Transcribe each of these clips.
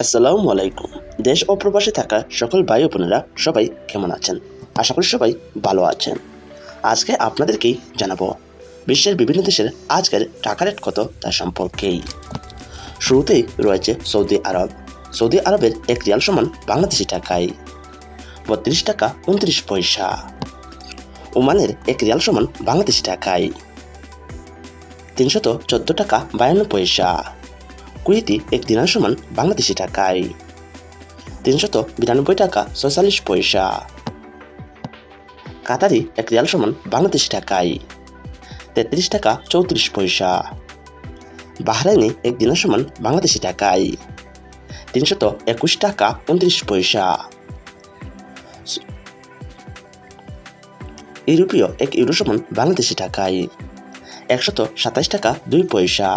আসসালামু আলাইকুম। দেশ ও প্রবাসে থাকা সকল ভাই বোনেরা সবাই কেমন আছেন? আশা করি সবাই ভালো আছেন। আজকে আপনাদেরকেই জানাব বিশ্বের বিভিন্ন দেশের আজকের টাকা রেট কত তার সম্পর্কেই। শুরুতেই রয়েছে সৌদি আরব। সৌদি আরবের এক রিয়াল সমান বাংলাদেশি টাকায় বত্রিশ টাকা উনত্রিশ পয়সা। ওমানের এক রিয়াল সমান বাংলাদেশি টাকায়। তিনশত চোদ্দ টাকা বায়ান্ন পয়সা। কুয়েতি এক দিনার সমান বাংলাদেশি টাকায়। তিনশত বিরানব্বই টাকা ছয়চল্লিশ পয়সা। কাতারি এক রিয়াল সমান বাংলাদেশি টাকায়। তেত্রিশ টাকা চৌত্রিশ পয়সা। বাহরাইনে এক দিনের সমান বাংলাদেশি টাকায়। তিনশত একুশ টাকা উনত্রিশ পয়সা। ইউরোপীয় এক ইউরো সমান বাংলাদেশি টাকায়। একশত সাতাশ টাকা দুই পয়সা।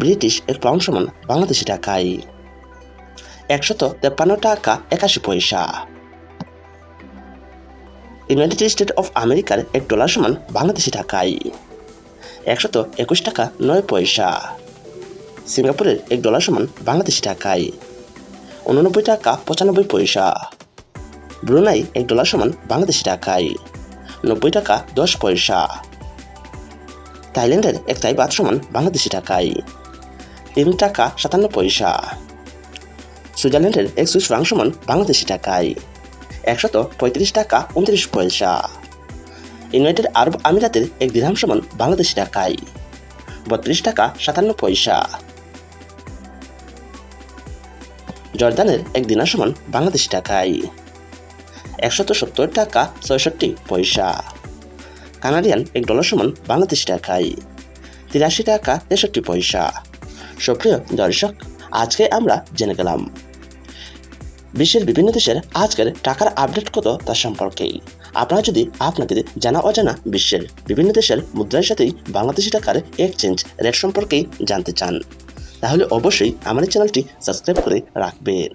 ব্রিটিশ এক পাউন্ড সমান বাংলাদেশি টাকায়। একশত তেপ্পান্ন টাকা একাশি পয়সা। ইউনাইটেড স্টেট অফ আমেরিকার এক ডলার সমান বাংলাদেশি টাকায়। একশত একুশ টাকা নয় পয়সা। সিঙ্গাপুরের এক ডলার সমান বাংলাদেশি টাকায়। উননব্বই টাকা পঁচানব্বই পয়সা। ব্রুনাই এক ডলার সমান বাংলাদেশি টাকায়। নব্বই টাকা দশ পয়সা। থাইল্যান্ডের এক তাই বাদ সমান বাংলাদেশি টাকায়। তিন টাকা সাতান্ন পয়সা। সুইজারল্যান্ডের এক সুইস ফ্রাঙ্ক সমান বাংলাদেশি টাকায় একশত পঁয়ত্রিশ টাকা উনত্রিশ পয়সা। ইউনাইটেড আরব আমিরাতের এক দিরহাম সমান বাংলাদেশি টাকায় বত্রিশ টাকা সাতান্ন পয়সা। জর্দানের এক দিনার সমান বাংলাদেশি টাকায় একশত সত্তর টাকা ছয়ষট্টি পয়সা। কানাডিয়ান এক ডলার সমান বাংলাদেশি টাকায় তিরাশি টাকা তেষট্টি পয়সা। সুপ্রিয় দর্শক আজকে আমরা জেনে গেলাম। বিশ্বের বিভিন্ন দেশের আজকের টাকার আপডেট কত তার সম্পর্কেই। আপনারা যদি আপনাদের জানা অজানা বিশ্বের বিভিন্ন দেশের মুদ্রার সাথেই বাংলাদেশি টাকার এক্সচেঞ্জ রেট সম্পর্কেই জানতে চান, তাহলে অবশ্যই আমাদের চ্যানেলটি সাবস্ক্রাইব করে রাখবেন।